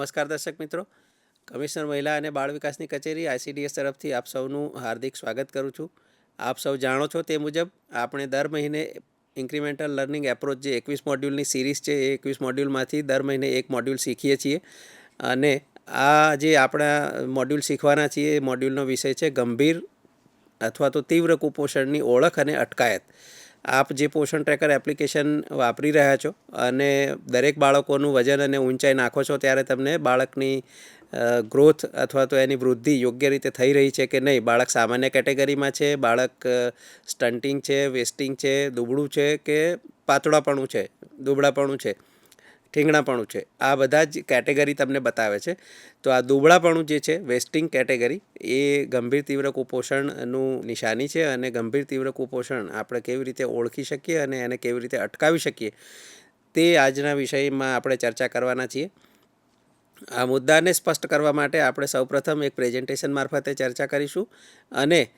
નમસ્કાર દર્શક મિત્રો. કમિશનર મહિલા અને બાળ વિકાસની કચેરી આઈસીડીએસ તરફથી આપ સૌનું હાર્દિક સ્વાગત કરું છું. આપ સૌ જાણો છો તે મુજબ આપણે દર મહિને ઇન્ક્રીમેન્ટલ લર્નિંગ એપ્રોચ જે એકવીસ મોડ્યુલની સિરીઝ છે એ એકવીસ મોડ્યુલમાંથી દર મહિને એક મોડ્યુલ શીખીએ છીએ. અને આ જે આપણા મોડ્યુલ શીખવાના છીએ એ મોડ્યુલનો વિષય છે ગંભીર અથવા તો તીવ્ર કુપોષણની ઓળખ અને અટકાયત. આપ જે પોષણ ટ્રેકર એપ્લિકેશન વાપરી રહ્યા છો અને દરેક બાળકોનું વજન અને ઊંચાઈ નાખો છો ત્યારે તમને બાળકની ગ્રોથ અથવા તો એની વૃદ્ધિ યોગ્ય રીતે થઈ રહી છે કે નહીં? બાળક સામાન્ય કેટેગરીમાં છે, બાળક સ્ટન્ટિંગ છે વેસ્ટિંગ છે, દુબળું છે કે પાતળાપણું છે, દુબળાપણું છે? ઠીંગણાપણું છે. આ બધા જ કેટેગરી તમને બતાવે છે. તો આ દુબળાપણું જે છે, વેસ્ટિંગ કેટેગરી, એ ગંભીર તીવ્ર કુપોષણનું નિશાની છે અને ગંભીર તીવ્ર કુપોષણ આપણે કેવી રીતે ઓળખી શકીએ અને એને કેવી રીતે અટકાવી શકીએ, તે આજના વિષયમાં આપણે ચર્ચા કરવાના છીએ. આ મુદ્દાને સ્પષ્ટ કરવા માટે આપણે સૌપ્રથમ એક પ્રેઝન્ટેશન મારફતે ચર્ચા કરીશું અને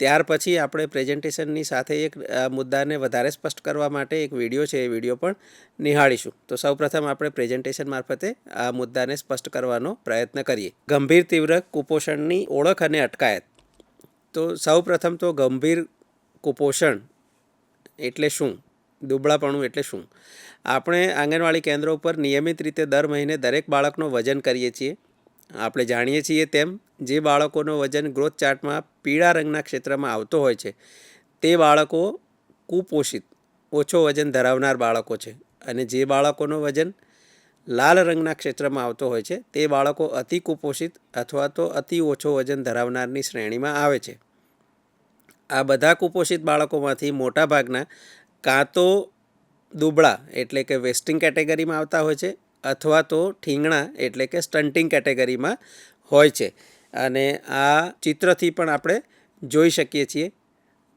ત્યાર પછી આપણે પ્રેઝન્ટેશનની સાથે એક મુદ્દાને વધારે સ્પષ્ટ કરવા માટે એક વીડિયો છે, એ વીડિયો પણ નિહાળીશું. તો સૌપ્રથમ આપણે પ્રેઝન્ટેશન મારફતે આ મુદ્દાને સ્પષ્ટ કરવાનો પ્રયત્ન કરીએ. ગંભીર તીવ્ર કુપોષણની ઓળખ અને અટકાયત. તો સૌપ્રથમ તો ગંભીર કુપોષણ એટલે શું? દુબળાપણું એટલે શું? આપણે આંગણવાડી કેન્દ્રો ઉપર નિયમિત રીતે દર મહિને દરેક બાળકનું વજન કરીએ છીએ. આપણે જાણીએ છીએ તેમ જે બાળકોનો વજન ગ્રોથ ચાર્ટમાં પીળા રંગના ક્ષેત્રમાં આવતો હોય છે, તે બાળકો કુપોષિત, ઓછો વજન ધરાવનાર બાળકો છે. અને જે બાળકોનો વજન લાલ રંગના ક્ષેત્રમાં આવતો હોય છે, તે બાળકો અતિ કુપોષિત અથવા તો અતિ ઓછો વજન ધરાવનારની શ્રેણીમાં આવે છે. આ બધા કુપોષિત બાળકોમાંથી મોટાભાગના કાં તો દુબળા એટલે કે વેસ્ટિંગ કેટેગરીમાં આવતા હોય છે, અથવા તો ઠીંગણા એટલે કે સ્ટન્ટિંગ કેટેગરીમાં હોય છે. અને આ ચિત્રથી પણ આપણે જોઈ શકીએ છીએ.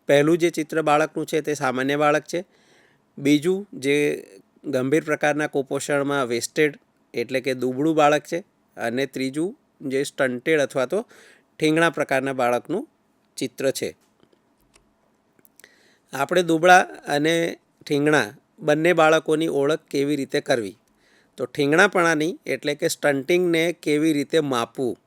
પહેલું જે ચિત્ર બાળકનું છે તે સામાન્ય બાળક છે. બીજું જે ગંભીર પ્રકારના કુપોષણમાં વેસ્ટેડ એટલે કે દુબળું બાળક છે અને ત્રીજું જે સ્ટન્ટેડ અથવા તો ઠીંગણા પ્રકારના બાળકનું ચિત્ર છે. આપણે દુબળા અને ઠીંગણા બંને બાળકોની ઓળખ કેવી રીતે કરવી? તો ઠીંગણાપણાની એટલે કે સ્ટન્ટિંગને કેવી રીતે માપવું?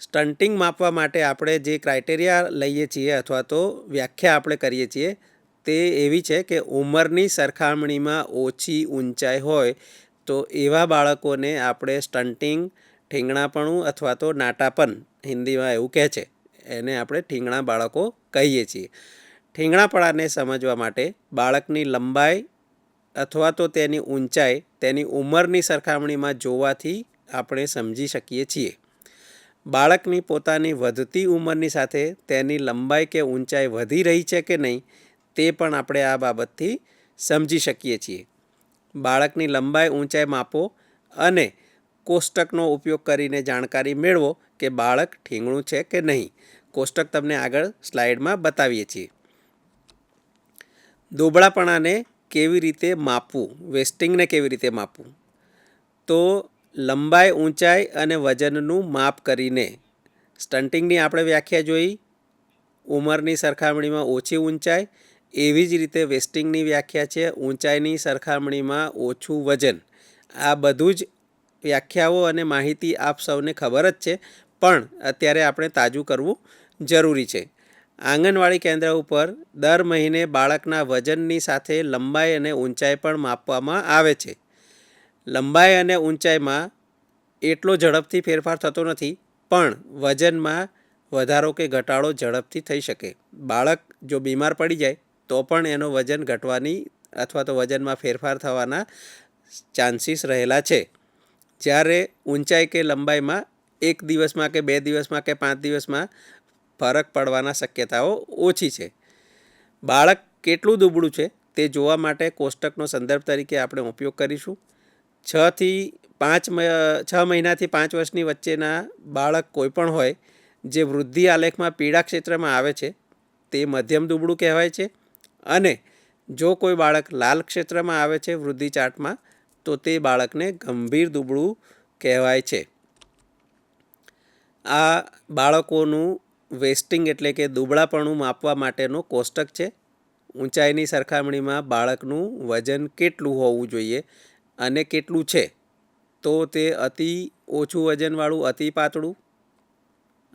સ્ટન્ટિંગ માપવા માટે આપણે જે ક્રાઇટેરિયા લઈએ છીએ અથવા તો વ્યાખ્યા આપણે કરીએ છીએ, તે એવી છે કે ઉંમરની સરખામણીમાં ઓછી ઊંચાઈ હોય તો એવા બાળકોને આપણે સ્ટન્ટિંગ ઠીંગણાપણું અથવા તો નાટાપન હિન્દીમાં એવું કહે છે. એને આપણે ઠીંગણા બાળકો કહીએ છીએ. ઠીંગણાપણાને સમજવા માટે બાળકની લંબાઈ અથવા તો તેની ઊંચાઈ, તેની ઉંમરની સરખામણીમાં જોવાથી આપણે સમજી શકીએ છીએ. બાળકની પોતાની વધતી ઉંમરની સાથે તેની લંબાઈ કે ઊંચાઈ વધી રહી છે કે નહીં, તે પણ આપણે આ બાબતથી સમજી શકીએ છીએ. બાળકની લંબાઈ ઊંચાઈ માપો અને કોષ્ટકનો ઉપયોગ કરીને જાણકારી મેળવો કે બાળક ઠીંગણું છે કે નહીં. કોષ્ટક તમને આગળ સ્લાઇડમાં બતાવીએ છીએ. દુબળાપણાને કેવી રીતે માપવું? વેસ્ટિંગને કેવી રીતે માપવું? તો લંબાઈ ઊંચાઈ અને વજનનું માપ કરીને સ્ટન્ટિંગની આપણે વ્યાખ્યા જોઈ. ઉંમરની સરખામણીમાં ઓછી ઊંચાઈ, એવી જ રીતે વેસ્ટિંગની વ્યાખ્યા છે. ઊંચાઈની સરખામણીમાં ઓછું વજન. આ બધું જ વ્યાખ્યાઓ અને માહિતી આપ સૌને ખબર જ છે, પણ અત્યારે આપણે તાજું કરવું જરૂરી છે. આંગણવાડી કેન્દ્ર ઉપર દર મહિને બાળકના વજનની સાથે લંબાઈ અને ઊંચાઈ પણ માપવામાં આવે છે. લંબાઈ અને ઊંચાઈમાં એટલો ઝડપથી ફેરફાર થતો નથી, પણ વજનમાં વધારો કે ઘટાડો ઝડપથી થઈ શકે. બાળક જો બીમાર પડી જાય, તો પણ એનો વજન ઘટવાની અથવા તો વજનમાં ફેરફાર થવાના ચાન્સીસ રહેલા છે. જ્યારે ઊંચાઈ કે લંબાઈમાં એક દિવસમાં કે બે દિવસમાં કે પાંચ દિવસમાં ફરક પડવાના શક્યતાઓ ઓછી છે. બાળક કેટલું દુબળું છે તે જોવા માટે કોષ્ટકનો સંદર્ભ તરીકે આપણે ઉપયોગ કરીશું. છથી પાંચ છ મહિનાથી પાંચ વર્ષની વચ્ચેના બાળક કોઈ પણ હોય, જે વૃદ્ધિ આલેખમાં પીડા ક્ષેત્રમાં આવે છે, તે મધ્યમ દુબળું કહેવાય છે. અને જો કોઈ બાળક લાલ ક્ષેત્રમાં આવે છે વૃદ્ધિ ચાર્ટમાં, તો તે બાળકને ગંભીર દુબળું કહેવાય છે. આ બાળકોનું વેસ્ટિંગ એટલે કે દુબળાપણું માપવા માટેનો કોષ્ટક છે. ઊંચાઈની સરખામણીમાં બાળકનું વજન કેટલું હોવું જોઈએ અને કેટલું છે? તો તે અતિ ઓછું વજનવાળું, અતિ પાતળું,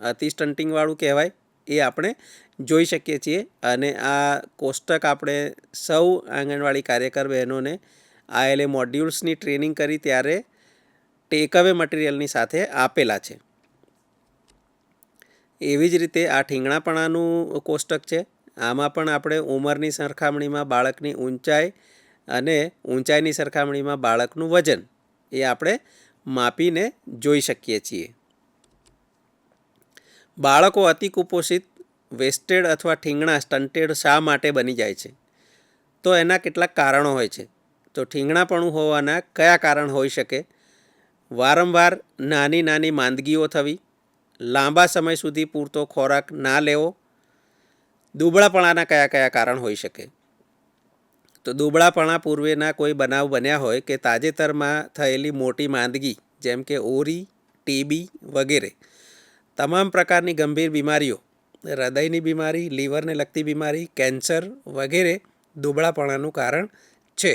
અતિ સ્ટન્ટિંગવાળું કહેવાય, એ આપણે જોઈ શકીએ છીએ. અને આ કોષ્ટક આપણે સૌ આંગણવાડી કાર્યકર બહેનોને આએલએ મોડ્યુલ્સની ટ્રેનિંગ કરી ત્યારે ટેકઅવે મટીરિયલની સાથે આપેલા છે. એવી જ રીતે આ ઠીંગણાપણાનું કોષ્ટક છે. આમાં પણ આપણે ઉંમરની સરખામણીમાં બાળકની ઊંચાઈ અને ઊંચાઈની સરખામણીમાં બાળકનું વજન એ આપણે માપીને જોઈ શકીએ છીએ. બાળકો અતિ કુપોષિત, વેસ્ટેડ અથવા ઠીંગણા, સ્ટન્ટેડ શા માટે બની જાય છે? તો એના કેટલાક કારણો હોય છે. તો ઠીંગણાપણું હોવાના કયા કારણ હોઈ શકે? વારંવાર નાની નાની માંદગીઓ થવી, લાંબા સમય સુધી પૂરતો ખોરાક ના લેવો, દુબળાપણાના કયા કયા કારણ હોઈ શકે? તો દુબળાપણા પૂર્વેના કોઈ બનાવ બન્યા હોય કે તાજેતરમાં થયેલી મોટી માંદગી, જેમ કે ઓરી ટીબી વગેરે. તમામ પ્રકારની ગંભીર બીમારીઓ, હૃદયની બીમારી, લીવરને લગતી બીમારી, કેન્સર વગેરે દુબળાપણાનું કારણ છે.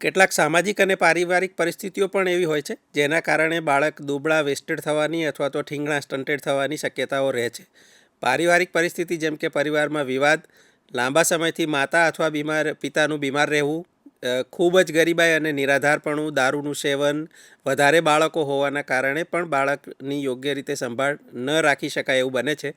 કેટલાક સામાજિક અને પારિવારિક પરિસ્થિતિઓ પણ એવી હોય છે, જેના કારણે બાળક દુબળા વેસ્ટેડ થવાની અથવા તો ઠીંગણા સ્ટન્ટેડ થવાની શક્યતાઓ રહે છે. પારિવારિક પરિસ્થિતિ જેમ કે પરિવારમાં વિવાદ લાંબા સમયથી માતા અથવા બીમાર, પિતાનું બીમાર રહેવું ખૂબ જ ગરીબાઈ અને નિરાધારપણું, દારૂનું સેવન, વધારે બાળકો હોવાના કારણે પણ બાળકની યોગ્ય રીતે સંભાળ ન રાખી શકાય એવું બને છે.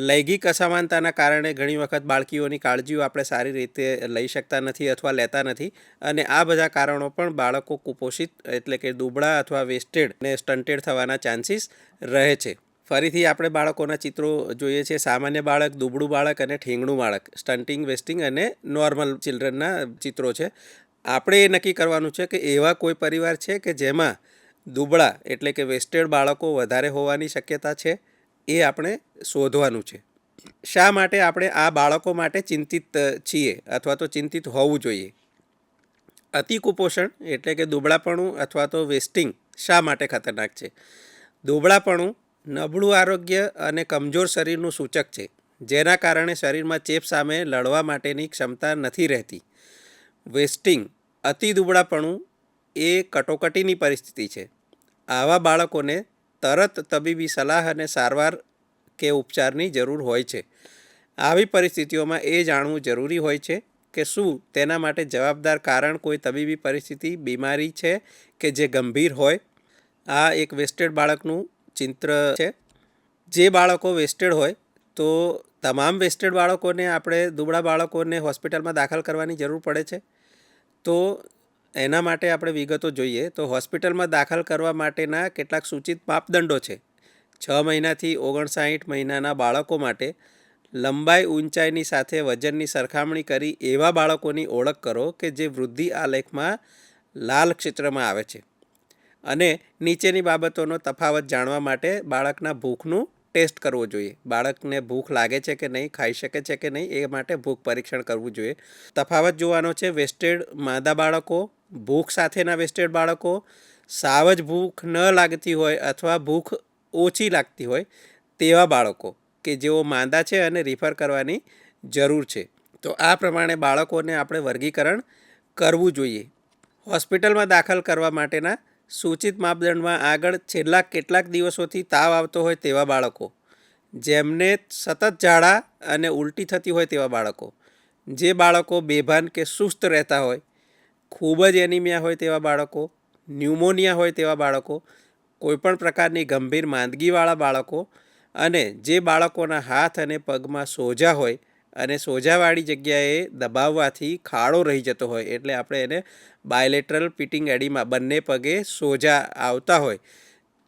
લૈંગિક અસમાનતાના કારણે ઘણી વખત બાળકીઓની કાળજીઓ આપણે સારી રીતે લઈ શકતા નથી અથવા લેતા નથી અને આ બધા કારણો પણ બાળકો કુપોષિત એટલે કે દુબળા અથવા વેસ્ટેડ ને સ્ટન્ટેડ થવાના ચાન્સીસ રહે છે. ફરીથી આપણે બાળકોના ચિત્રો જોઈએ છીએ સામાન્ય બાળક, દુબળું બાળક અને ઠીંગણું બાળક. સ્ટન્ટિંગ વેસ્ટિંગ અને નોર્મલ ચિલ્ડ્રનના ચિત્રો છે. આપણે એ નક્કી કરવાનું છે કે એવા કોઈ પરિવાર છે કે જેમાં દુબળા એટલે કે વેસ્ટેડ બાળકો વધારે હોવાની શક્યતા છે એ આપણે શોધવાનું છે. શા માટે આપણે આ બાળકો માટે ચિંતિત છીએ અથવા તો ચિંતિત હોવું જોઈએ? અતિ કુપોષણ એટલે કે દુબળાપણું અથવા તો વેસ્ટિંગ શા માટે ખતરનાક છે? દુબળાપણું નબળું આરોગ્ય અને કમજોર શરીરનું સૂચક છે, જેના કારણે શરીરમાં ચેપ સામે લડવા માટેની ક્ષમતા નથી રહેતી. વેસ્ટિંગ, અતિ દુબળાપણું, એ કટોકટીની પરિસ્થિતિ છે. આવા બાળકોને તરત તબીબી સલાહ અને સારવાર કે ઉપચારની જરૂર હોય છે. આવી પરિસ્થિતિઓમાં એ જાણવું જરૂરી હોય છે કે શું તેના માટે જવાબદાર કારણ કોઈ તબીબી પરિસ્થિતિ, બીમારી છે કે જે ગંભીર હોય? આ એક વેસ્ટેડ બાળકનું ચિત્ર છે. જે બાળકો વેસ્ટેડ હોય, તો તમામ વેસ્ટેડ બાળકોને આપણે દુબળા બાળકોને હોસ્પિટલમાં દાખલ કરવાની જરૂર પડે છે. તો એના માટે આપણે વિગતો જોઈએ. તો હોસ્પિટલમાં દાખલ કરવા માટેના કેટલાક સૂચિત માપદંડો છે. છ મહિનાથી ઓગણસાઠ મહિનાના બાળકો માટે લંબાઈ ઊંચાઈની સાથે વજનની સરખામણી કરી એવા બાળકોની ઓળખ કરો કે જે વૃદ્ધિ આલેખમાં લાલ ક્ષેત્રમાં આવે છે. અને નીચેની બાબતોનો તફાવત જાણવા માટે બાળકના ભૂખનું ટેસ્ટ કરવો જોઈએ. બાળકને ભૂખ લાગે છે કે નહીં, ખાઈ શકે છે કે નહીં, એ માટે ભૂખ પરીક્ષણ કરવું જોઈએ. તફાવત જોવાનો છે, વેસ્ટેડ માદા બાળકો, ભૂખ સાથેના વેસ્ટેડ બાળકો સાવ જ ભૂખ ન લાગતી હોય અથવા ભૂખ ઓછી લાગતી હોય તેવા બાળકો કે જેઓ માંદા છે અને રિફર કરવાની જરૂર છે. તો આ પ્રમાણે બાળકોને આપણે વર્ગીકરણ કરવું જોઈએ. હોસ્પિટલમાં દાખલ કરવા માટેના સૂચિત માપદંડમાં આગળ છેલ્લા કેટલાક દિવસોથી તાવ આવતો હોય તેવા બાળકો, જેમને સતત ઝાડા અને ઉલટી થતી હોય તેવા બાળકો, જે બાળકો બેભાન કે સુસ્ત રહેતા હોય, ખૂબ જ એનિમિયા હોય તેવા બાળકો, ન્યુમોનિયા હોય તેવા બાળકો, કોઈપણ પ્રકારની ગંભીર માંદગીવાળા બાળકો અને જે બાળકોના હાથ અને પગમાં સોજા હોય અને સોજાવાળી જગ્યાએ દબાવવાથી ખાડો રહી જતો હોય એટલે આપણે એને બાયલેટરલ પિટિંગ એડીમાં બંને પગે સોજા આવતા હોય.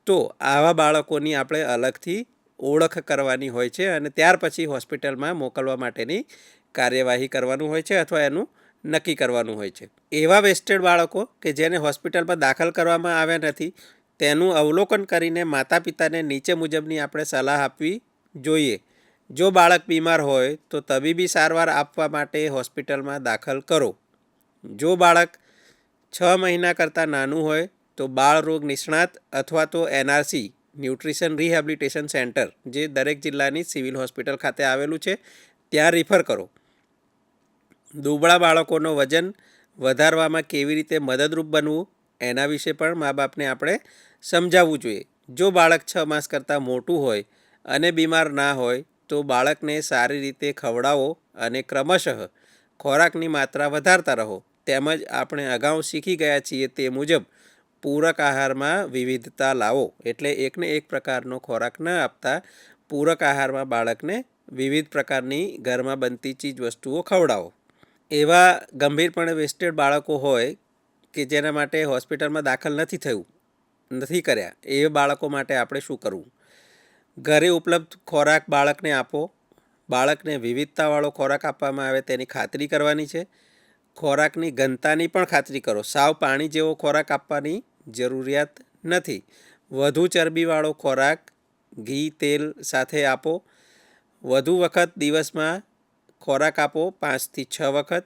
તો આવા બાળકોની આપણે અલગથી ઓળખ કરવાની હોય છે અને ત્યાર પછી હોસ્પિટલમાં મોકલવા માટેની કાર્યવાહી કરવાનું હોય છે અથવા એનું નક્કી કરવાનું હોય છે. એવા વેસ્ટેડ બાળકો કે જેને હોસ્પિટલમાં દાખલ કરવામાં આવ્યા નથી, તેનું અવલોકન કરીને માતા પિતાને નીચે મુજબની આપણે સલાહ આપવી જોઈએ. જો બાળક બીમાર હોય તો તબીબી સારવાર આપવા માટે હોસ્પિટલમાં દાખલ કરો. જો બાળક છ મહિના કરતાં નાનું હોય તો બાળ રોગ નિષ્ણાત અથવા તો એનઆરસી, ન્યુટ્રિશન રિહેબિલિટેશન સેન્ટર, જે દરેક જિલ્લાની સિવિલ હોસ્પિટલ ખાતે આવેલું છે, ત્યાં રિફર કરો. દુબળા બાળકોનો વજન વધારવામાં કેવી રીતે મદદરૂપ બનવું, એના વિશે પણ મા બાપને આપણે સમજાવવું જોઈએ. જો બાળક છ માસ કરતાં મોટું હોય અને બીમાર ના હોય તો બાળકને સારી રીતે ખવડાવો અને ક્રમશઃ ખોરાકની માત્રા વધારતા રહો. તેમજ આપણે અગાઉ શીખી ગયા છીએ તે મુજબ પૂરક આહારમાં વિવિધતા લાવો. એટલે એકને એક પ્રકારનો ખોરાક ન આપતા પૂરક આહારમાં બાળકને વિવિધ પ્રકારની ઘરમાં બનતી ચીજ વસ્તુઓ ખવડાવો. એવા ગંભીરપણે વેસ્ટેડ બાળકો હોય કે જેના માટે હોસ્પિટલમાં દાખલ નથી થયું, નથી કર્યા, એ બાળકો માટે આપણે શું કરવું? ઘરે ઉપલબ્ધ ખોરાક બાળકને આપો. બાળકને વિવિધતાવાળો ખોરાક આપવામાં આવે તેની ખાતરી કરવાની છે. ખોરાકની ઘનતાની પણ ખાતરી કરો. સાવ પાણી જેવો ખોરાક આપવાની જરૂરિયાત નથી. વધુ ચરબીવાળો ખોરાક ઘી, તેલ સાથે આપો. વધુ વખત દિવસમાં ખોરાક આપો પાંચથી છ વખત.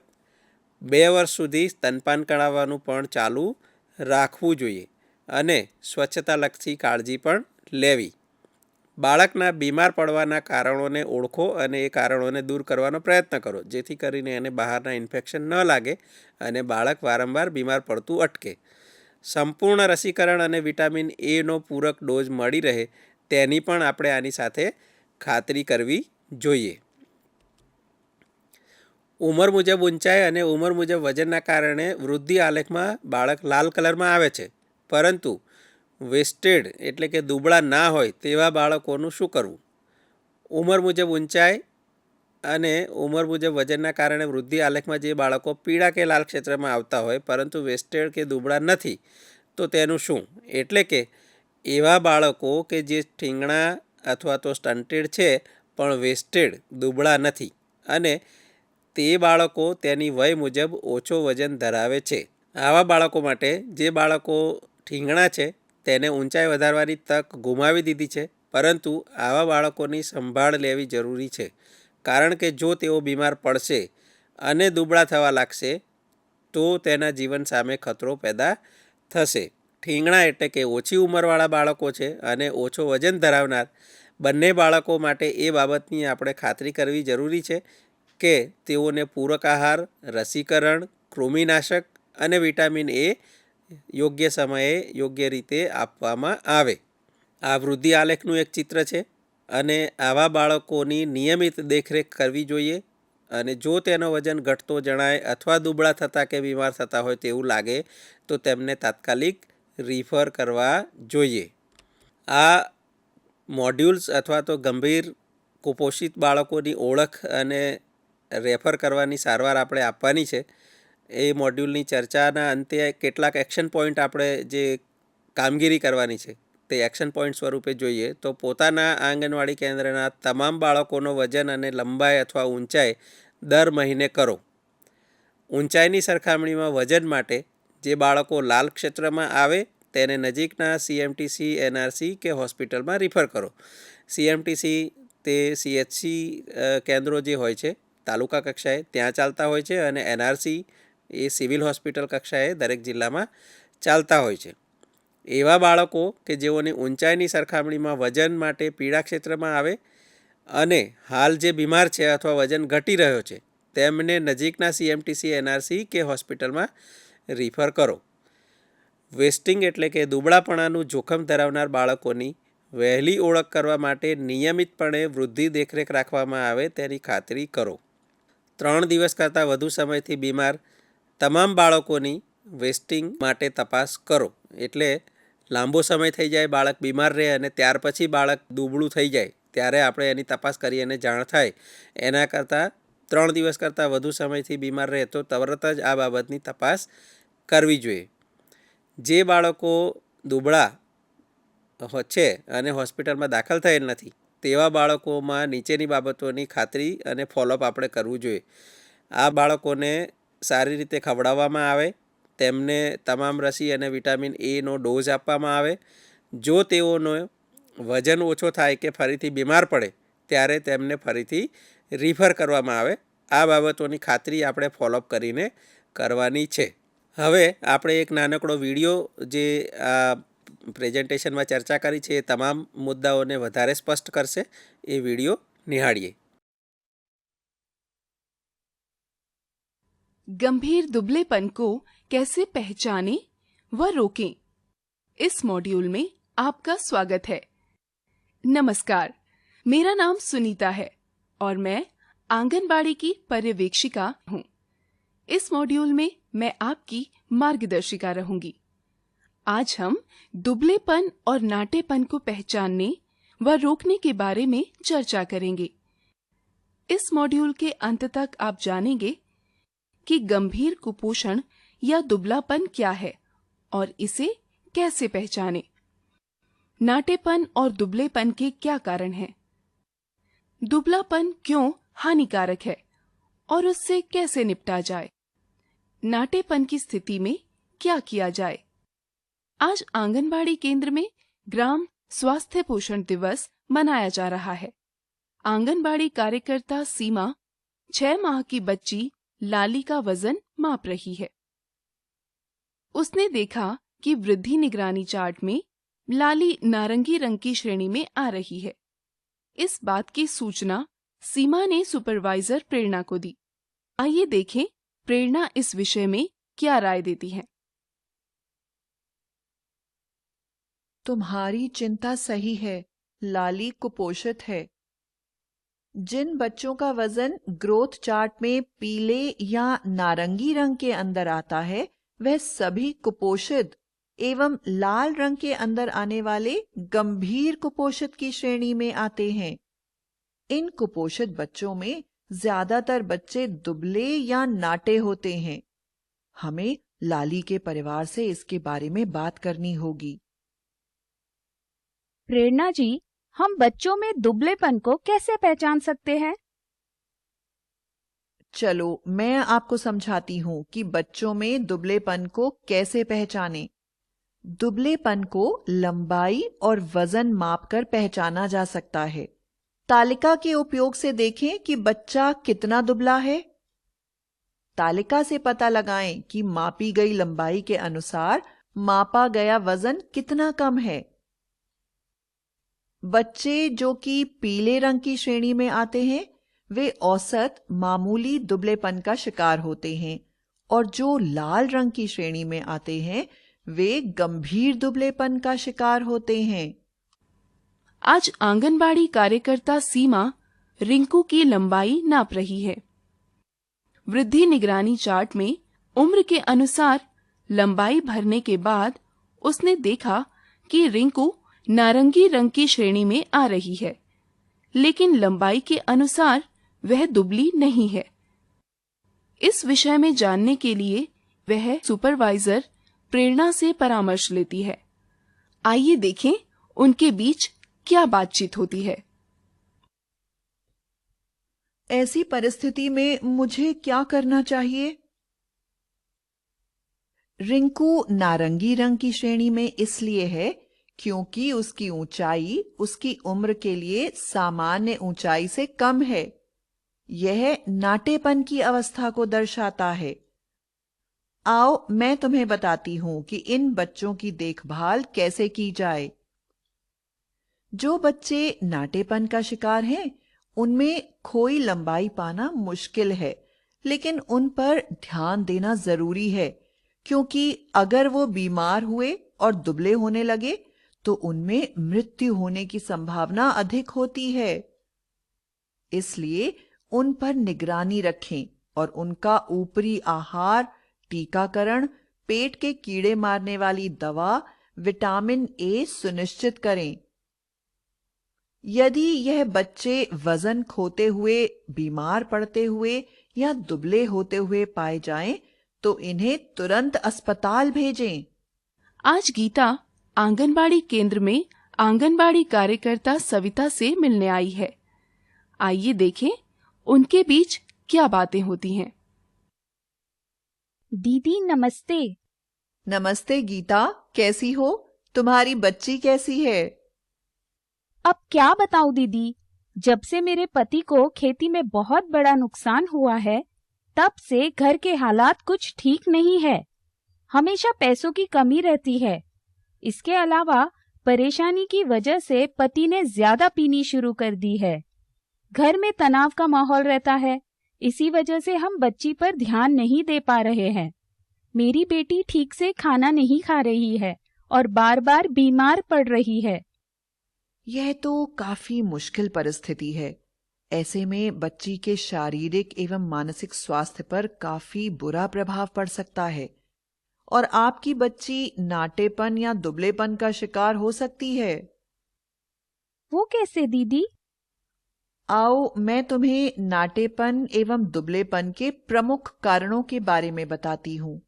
બે વર્ષ સુધી સ્તનપાન કરાવવાનું પણ ચાલુ રાખવું જોઈએ અને સ્વચ્છતાલક્ષી કાળજી પણ લેવી. બાળકના બીમાર પડવાના કારણોને ઓળખો અને એ કારણોને દૂર કરવાનો પ્રયત્ન કરો. જેથી કરીને એને બહારના ઇન્ફેક્શન ન લાગે અને બાળક વારંવાર બીમાર પડતું અટકે. સંપૂર્ણ રસીકરણ અને વિટામિન એનો પૂરક ડોઝ મળી રહે તેની પણ આપણે આની સાથે ખાતરી કરવી જોઈએ. ઉંમર મુજબ ઊંચાઈ અને ઉંમર મુજબ વજનના કારણે વૃદ્ધિ આલેખમાં બાળક લાલ કલરમાં આવે છે. પરંતુ વેસ્ટેડ એટલે કે દુબળા ના હોય તેવા બાળકોનું શું કરવું? ઉંમર મુજબ ઊંચાઈ અને ઉંમર મુજબ વજનના કારણે વૃદ્ધિ આલેખમાં જે બાળકો પીળા કે લાલ ક્ષેત્રમાં આવતા હોય પરંતુ વેસ્ટેડ કે દુબળા નથી, તો તેનું શું? એટલે કે એવા બાળકો કે જે ઠીંગણા અથવા તો સ્ટન્ટેડ છે, પણ વેસ્ટેડ, દુબળા નથી અને તે બાળકો તેની વય મુજબ ઓછો વજન ધરાવે છે. આવા બાળકો માટે જે બાળકો ઠીંગણા છે તેને ઊંચાઈ વધારવાની તક ગુમાવી દીધી છે, પરંતુ આવા બાળકોની સંભાળ લેવી જરૂરી છે. કારણ કે જો તેઓ બીમાર પડશે અને દુબળા થવા લાગશે, તો તેના જીવન સામે ખતરો પેદા થશે. ઠીંગણા એટલે કે ઓછી ઉંમરવાળા બાળકો છે અને ઓછો વજન ધરાવનાર. બંને બાળકો માટે એ બાબતની આપણે ખાતરી કરવી જરૂરી છે કે તેઓને પૂરક આહાર, રસીકરણ, કૃમિનાશક અને વિટામિન એ યોગ્ય સમયે યોગ્ય રીતે આપવામાં આવે. આ વૃદ્ધિ આલેખનું એક ચિત્ર છે અને આવા બાળકોની નિયમિત દેખરેખ કરવી જોઈએ અને જો તેનો વજન ઘટતો જણાય અથવા દુબળા થતાં કે બીમાર થતા હોય તેવું લાગે તો તેમને તાત્કાલિક રિફર કરવા જોઈએ. આ મોડ્યુલ્સ અથવા તો ગંભીર કુપોષિત બાળકોની ઓળખ અને રેફર કરવાની સારવાર આપણે આપવાની છે. એ મોડ્યુલની ચર્ચાના અંતે કેટલાક એક્શન પોઈન્ટ આપણે જે કામગીરી કરવાની છે, તે એક્શન પોઈન્ટ સ્વરૂપે જોઈએ તો પોતાના આંગણવાડી કેન્દ્રના તમામ બાળકોનો વજન અને લંબાઈ અથવા ઊંચાઈ દર મહિને કરો. ઊંચાઈની સરખામણીમાં વજન માટે જે બાળકો લાલ ક્ષેત્રમાં આવે તેને નજીકના સીએમટીસી એનઆરસી કે હોસ્પિટલમાં રિફર કરો. સીએમટીસી તે સીએચસી કેન્દ્રો જે હોય છે, તાલુકા કક્ષાએ ત્યાં ચાલતા હોય છે અને એનઆરસી એ સિવિલ હોસ્પિટલ કક્ષાએ દરેક જિલ્લામાં ચાલતા હોય છે. એવા બાળકો કે જેઓની ઊંચાઈની સરખામણીમાં વજન માટે પીડા ક્ષેત્રમાં આવે અને હાલ જે બીમાર છે અથવા વજન ઘટી રહ્યો છે, તેમને નજીકના સીએમટીસી એનઆરસી કે હોસ્પિટલમાં રિફર કરો. વેસ્ટિંગ એટલે કે દુબળાપણાનું જોખમ ધરાવનાર બાળકોની વહેલી ઓળખ કરવા માટે નિયમિતપણે વૃદ્ધિ દેખરેખ રાખવામાં આવે તેની ખાતરી કરો. ત્રણ દિવસ કરતાં વધુ સમયથી બીમાર તમામ બાળકોની વેસ્ટિંગ માટે તપાસ કરો. એટલે લાંબો સમય થઈ જાય, બાળક બીમાર રહે અને ત્યાર પછી બાળક દુબળું થઈ જાય, ત્યારે આપણે એની તપાસ કરી અને જાણ થાય. એના કરતાં ત્રણ દિવસ કરતાં વધુ સમયથી બીમાર રહે તો તરત જ આ બાબતની તપાસ કરવી જોઈએ. જે બાળકો દુબળા છે અને હોસ્પિટલમાં દાખલ થયેલ નથી, તેવા બાળકોમાં નીચેની બાબતોની ખાતરી અને ફોલોઅપ આપણે કરવું જોઈએ. આ બાળકોને સારી રીતે ખવડાવવામાં આવે, તેમને તમામ રસી અને વિટામિન એનો ડોઝ આપવામાં આવે. જો તેઓનો વજન ઓછો થાય કે ફરીથી બીમાર પડે, ત્યારે તેમને ફરીથી રિફર કરવામાં આવે. આ બાબતોની ખાતરી આપણે ફોલોઅપ કરીને કરવાની છે. હવે આપણે એક નાનકડો વીડિયો જે આ પ્રેઝન્ટેશનમાં ચર્ચા કરી છે એ તમામ મુદ્દાઓને વધારે સ્પષ્ટ કરશે. એ વીડિયો નિહાળીએ. गंभीर दुबलेपन को कैसे पहचाने व रोकें? इस मॉड्यूल में आपका स्वागत है। नमस्कार, मेरा नाम सुनीता है और मैं आंगनबाड़ी की पर्यवेक्षिका हूँ। इस मॉड्यूल में मैं आपकी मार्गदर्शिका रहूँगी। आज हम दुबलेपन और नाटेपन को पहचानने व रोकने के बारे में चर्चा करेंगे। इस मॉड्यूल के अंत तक आप जानेंगे कि गंभीर कुपोषण या दुबलापन क्या है और इसे कैसे पहचाने? नाटेपन और दुबलेपन के क्या कारण हैं? दुबलापन क्यों हानिकारक है और उससे कैसे निपटा जाए? नाटेपन की स्थिति में क्या किया जाए? आज आंगनबाड़ी केंद्र में ग्राम स्वास्थ्य पोषण दिवस मनाया जा रहा है। आंगनबाड़ी कार्यकर्ता सीमा छह माह की बच्ची लाली का वज़न माप रही है। उसने देखा कि वृद्धि निगरानी चार्ट में लाली नारंगी रंग की श्रेणी में आ रही है। इस बात की सूचना सीमा ने सुपरवाइजर प्रेरणा को दी। आइए देखें प्रेरणा इस विषय में क्या राय देती है। तुम्हारी चिंता सही है, लाली कुपोषित है। जिन बच्चों का वज़न ग्रोथ चार्ट में पीले या नारंगी रंग के अंदर आता है, वह सभी कुपोषित एवं लाल रंग के अंदर आने वाले गंभीर कुपोषित की श्रेणी में आते हैं। इन कुपोषित बच्चों में ज़्यादातर बच्चे दुबले या नाटे होते हैं। हमें लाली के परिवार से इसके बारे में बात करनी होगी। प्रेरणा जी हम बच्चों में दुबलेपन को कैसे पहचान सकते हैं? चलो, मैं आपको समझाती हूँ कि बच्चों में दुबलेपन को कैसे पहचाने। दुबलेपन को लंबाई और वज़न मापकर पहचाना जा सकता है। तालिका के उपयोग से देखें कि बच्चा कितना दुबला है। तालिका से पता लगाएँ कि मापी गई लंबाई के अनुसार मापा गया वज़न कितना कम है। बच्चे जो कि पीले रंग की श्रेणी में आते हैं, वे औसत मामूली दुबलेपन का शिकार होते हैं और जो लाल रंग की श्रेणी में आते हैं, वे गंभीर दुबलेपन का शिकार होते हैं। आज आंगनबाड़ी कार्यकर्ता सीमा रिंकू की लंबाई नाप रही है। वृद्धि निगरानी चार्ट में उम्र के अनुसार लंबाई भरने के बाद उसने देखा कि रिंकू नारंगी रंग की श्रेणी में आ रही है, लेकिन लंबाई के अनुसार वह दुबली नहीं है। इस विषय में जानने के लिए वह सुपरवाइजर प्रेरणा से परामर्श लेती है। आइए देखें उनके बीच क्या बातचीत होती है। ऐसी परिस्थिति में मुझे क्या करना चाहिए? रिंकू नारंगी रंग की श्रेणी में इसलिए है क्योंकि उसकी ऊंचाई उसकी उम्र के लिए सामान्य ऊंचाई से कम है। यह नाटेपन की अवस्था को दर्शाता है। आओ, मैं तुम्हें बताती हूँ कि इन बच्चों की देखभाल कैसे की जाए। जो बच्चे नाटेपन का शिकार हैं, उनमें खोई लंबाई पाना मुश्किल है, लेकिन उन पर ध्यान देना ज़रूरी है, क्योंकि अगर वो बीमार हुए और दुबले होने लगे तो उनमें मृत्यु होने की संभावना अधिक होती है इसलिए उन पर निगरानी रखें और उनका ऊपरी आहार टीकाकरण पेट के कीड़े मारने वाली दवा विटामिन ए सुनिश्चित करें यदि यह बच्चे वज़न खोते हुए बीमार पड़ते हुए या दुबले होते हुए पाए जाएँ, तो इन्हें तुरंत अस्पताल भेजें। आज गीता आंगनबाड़ी केंद्र में आंगनबाड़ी कार्यकर्ता सविता से मिलने आई है। आइए देखें उनके बीच क्या बातें होती हैं। दीदी नमस्ते। नमस्ते गीता कैसी हो? तुम्हारी बच्ची कैसी है? अब क्या बताऊँ दीदी जब से मेरे पति को खेती में बहुत बड़ा नुकसान हुआ है तब से घर के हालात कुछ ठीक नहीं है। हमेशा पैसों की कमी रहती है। इसके अलावा, परेशानी की वजह से पति ने ज़्यादा पीनी शुरू कर दी है। घर में तनाव का माहौल रहता है। इसी वजह से हम बच्ची पर ध्यान नहीं दे पा रहे हैं। मेरी बेटी ठीक से खाना नहीं खा रही है और बार बार बीमार पड़ रही है। यह तो काफ़ी मुश्किल परिस्थिति है। ऐसे में बच्ची के शारीरिक एवं मानसिक स्वास्थ्य पर काफ़ी बुरा प्रभाव पड़ सकता है। और आपकी बच्ची नाटेपन या दुबलेपन का शिकार हो सकती है। वो कैसे दीदी? आओ मैं तुम्हें नाटेपन एवं दुबलेपन के प्रमुख कारणों के बारे में बताती हूँ।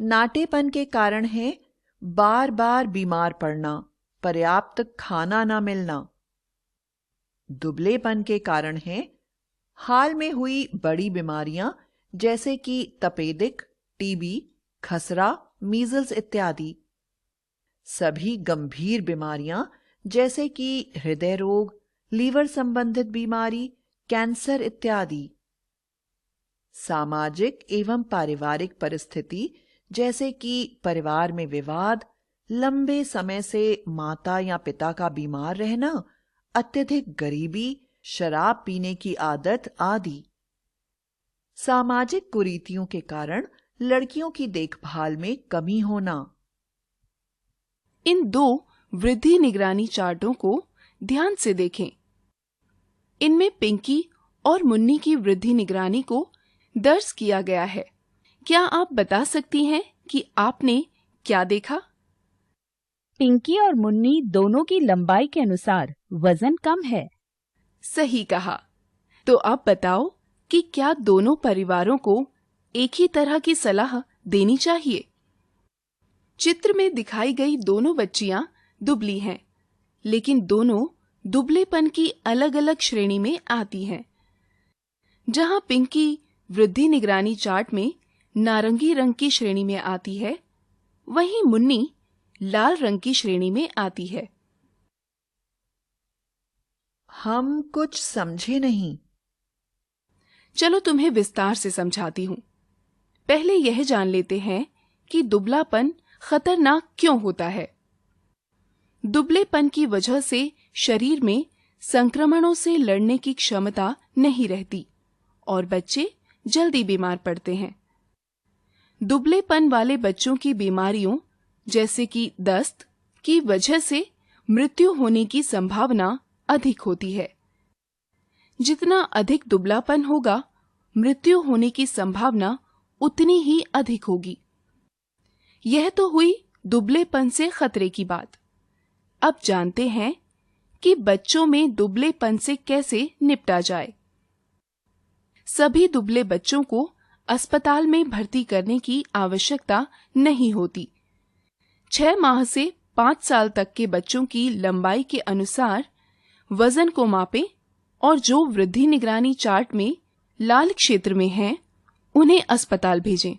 नाटेपन के कारण है बार बार बीमार पड़ना पर्याप्त खाना ना मिलना। दुबलेपन के कारण है हाल में हुई बड़ी बीमारियाँ जैसे कि तपेदिक टीबी खसरा मीजल्स इत्यादि। सभी गंभीर बीमारियाँ, जैसे कि हृदय रोग, लीवर संबंधित बीमारी, कैंसर इत्यादि। सामाजिक एवं पारिवारिक परिस्थिति, जैसे कि परिवार में विवाद, लंबे समय से माता या पिता का बीमार रहना, अत्यधिक गरीबी, शराब पीने की आदत आदि। सामाजिक कुरीतियों के कारण लड़कियों की देखभाल में कमी होना। इन दो वृद्धि निगरानी चार्टों को ध्यान से देखें। इनमें पिंकी और मुन्नी की वृद्धि निगरानी को दर्ज किया गया है। क्या आप बता सकती हैं कि आपने क्या देखा? पिंकी और मुन्नी दोनों की लंबाई के अनुसार वज़न कम है। सही कहा। तो अब बताओ कि क्या दोनों परिवारों को एक ही तरह की सलाह देनी चाहिए। चित्र में दिखाई गई दोनों बच्चियाँ दुबली हैं लेकिन दोनों दुबलेपन की अलग अलग श्रेणी में आती हैं जहाँ पिंकी वृद्धि निगरानी चार्ट में नारंगी रंग की श्रेणी में आती है वहीं मुन्नी लाल रंग की श्रेणी में आती है। हम कुछ समझे नहीं। चलो तुम्हें विस्तार से समझाती हूँ। पहले यह जान लेते हैं कि दुबलापन खतरनाक क्यों होता है। दुबलेपन की वजह से शरीर में संक्रमणों से लड़ने की क्षमता नहीं रहती और बच्चे जल्दी बीमार पड़ते हैं। दुबलेपन वाले बच्चों की बीमारियों, जैसे कि दस्त, की वजह से मृत्यु होने की संभावना अधिक होती है। जितना अधिक दुबलापन होगा, मृत्यु होने की संभावना उतनी ही अधिक होगी। यह तो हुई दुबलेपन से खतरे की बात। अब जानते हैं कि बच्चों में दुबलेपन से कैसे निपटा जाए। सभी दुबले बच्चों को अस्पताल में भर्ती करने की आवश्यकता नहीं होती। छह माह से पाँच साल तक के बच्चों की लंबाई के अनुसार वज़न को मापें और जो वृद्धि निगरानी चार्ट में लाल क्षेत्र में हैं उन्हें अस्पताल भेजें।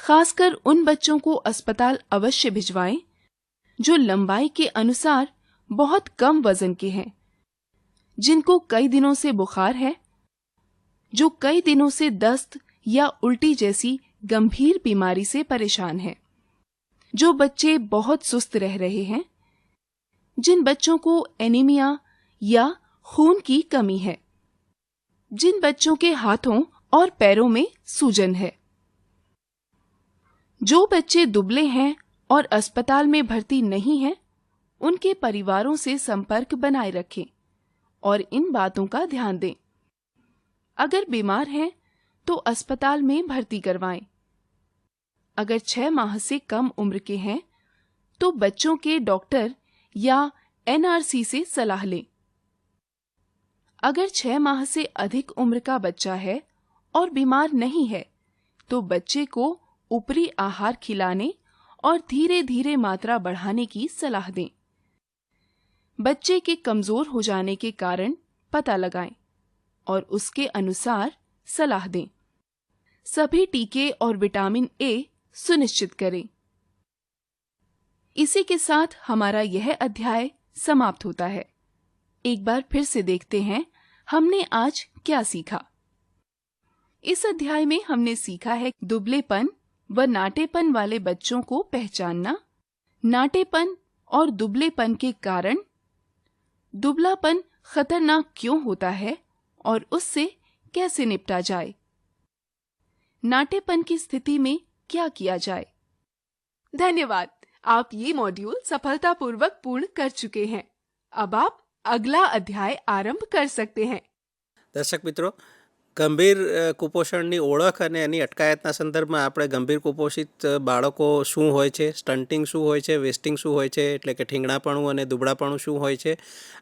खासकर उन बच्चों को अस्पताल अवश्य भिजवाएँ, जो लंबाई के अनुसार बहुत कम वज़न के हैं, जिनको कई दिनों से बुखार है, जो कई दिनों से दस्त या उल्टी जैसी गंभीर बीमारी से परेशान है, जो बच्चे बहुत सुस्त रह रहे हैं, जिन बच्चों को एनीमिया या खून की कमी है, जिन बच्चों के हाथों और पैरों में सूजन है। जो बच्चे दुबले हैं और अस्पताल में भर्ती नहीं हैं, उनके परिवारों से संपर्क बनाए रखें और इन बातों का ध्यान दें। अगर बीमार हैं तो अस्पताल में भर्ती करवाएँ। अगर छह माह से कम उम्र के हैं तो बच्चों के डॉक्टर या एनआरसी से सलाह लें। अगर छह माह से अधिक उम्र का बच्चा है और बीमार नहीं है। तो बच्चे को ऊपरी आहार खिलाने और धीरे धीरे मात्रा बढ़ाने की सलाह दें। बच्चे के कमज़ोर हो जाने के कारण पता लगाएँ और उसके अनुसार सलाह दें। सभी टीके और विटामिन ए सुनिश्चित करें। इसी के साथ हमारा यह अध्याय समाप्त होता है। एक बार फिर से देखते हैं, हमने आज क्या सीखा। इस अध्याय में हमने सीखा है दुबलेपन व नाटेपन वाले बच्चों को पहचानना। नाटेपन और दुबलेपन के कारण दुबलापन खतरनाक क्यों होता है और उससे कैसे निपटा जाए? नाटेपन की स्थिति में क्या किया जाए? धन्यवाद, आप ये मॉड्यूल सफलतापूर्वक पूर्ण कर चुके हैं। अब आप अगला अध्याय आरंभ कर सकते हैं। दर्शक मित्रों ગંભીર કુપોષણની ઓળખ અને એની અટકાયતના સંદર્ભમાં આપણે ગંભીર કુપોષિત બાળકો શું હોય છે સ્ટન્ટિંગ શું હોય છે, વેસ્ટિંગ શું હોય છે, એટલે કે ઠીંગણાપણું અને દુબળાપણું શું હોય છે,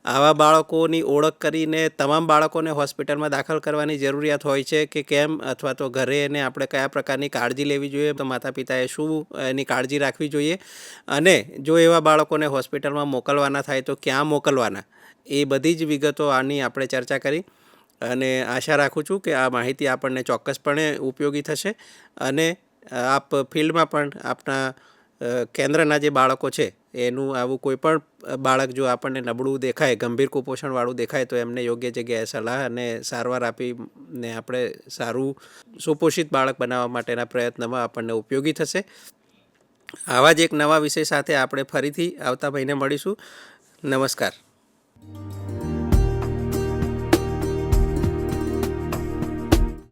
આવા બાળકોની ઓળખ કરીને તમામ બાળકોને હોસ્પિટલમાં દાખલ કરવાની જરૂરિયાત હોય છે કે કેમ અથવા તો ઘરે એને આપણે કયા પ્રકારની કાળજી લેવી જોઈએ, તો માતા પિતાએ શું એની કાળજી રાખવી જોઈએ અને જો એવા બાળકોને હોસ્પિટલમાં મોકલવાના થાય તો ક્યાં મોકલવાના, એ બધી જ વિગતો આની આપણે ચર્ચા કરી. અને આશા રાખું છું કે આ માહિતી આપણને ચોક્કસપણે ઉપયોગી થશે અને આપ ફિલ્ડમાં પણ આપણા કેન્દ્રના જે બાળકો છે, એનું આવું કોઈ પણ બાળક જો આપણને નબળું દેખાય, ગંભીર કુપોષણવાળું દેખાય, તો એમને યોગ્ય જગ્યાએ સલાહ અને સારવાર આપીને આપણે સારું સુપોષિત બાળક બનાવવા માટેના પ્રયત્નમાં આપણને ઉપયોગી થશે. આવા જ એક નવા વિષય સાથે આપણે ફરીથી આવતા મહિને મળીશું. નમસ્કાર.